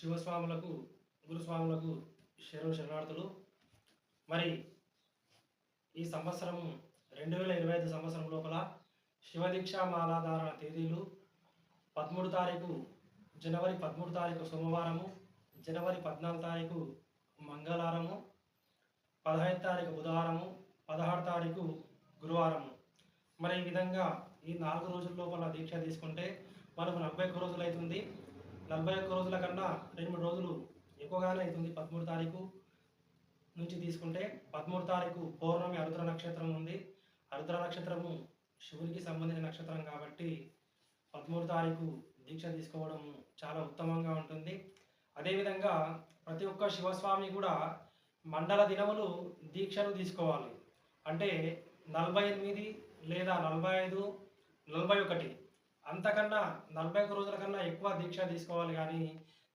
శివస్వాములకు గురుస్వాములకు శరణు శరణార్థులు. మరి ఈ సంవత్సరం రెండు వేల ఇరవై ఐదు సంవత్సరం లోపల శివదీక్షా మాలాధారణ తేదీలు పదమూడు తారీఖు జనవరి పదమూడు తారీఖు సోమవారము జనవరి పద్నాలుగు తారీఖు మంగళవారము పదహైదు తారీఖు బుధవారము పదహారు తారీఖు గురువారము. మరి ఈ విధంగా ఈ నాలుగు రోజుల లోపల దీక్ష తీసుకుంటే మనకు నలభై ఒక్క రోజులు అవుతుంది. నలభై ఒక్క రోజుల కన్నా రెండు మూడు రోజులు ఎక్కువగానే అవుతుంది. పదమూడు తారీఖు నుంచి తీసుకుంటే పదమూడు తారీఖు పౌర్ణమి అరుద్ర నక్షత్రం ఉంది. అరుద్ర నక్షత్రము శివునికి సంబంధించిన నక్షత్రం కాబట్టి పదమూడు తారీఖు దీక్ష తీసుకోవడం చాలా ఉత్తమంగా ఉంటుంది. అదేవిధంగా ప్రతి ఒక్క శివస్వామి కూడా మండల దినములు దీక్షను తీసుకోవాలి. అంటే నలభై ఎనిమిది లేదా నలభై ఐదు నలభై ఒకటి అంతకన్నా నలభై ఒక్క రోజుల కన్నా ఎక్కువ దీక్ష తీసుకోవాలి కానీ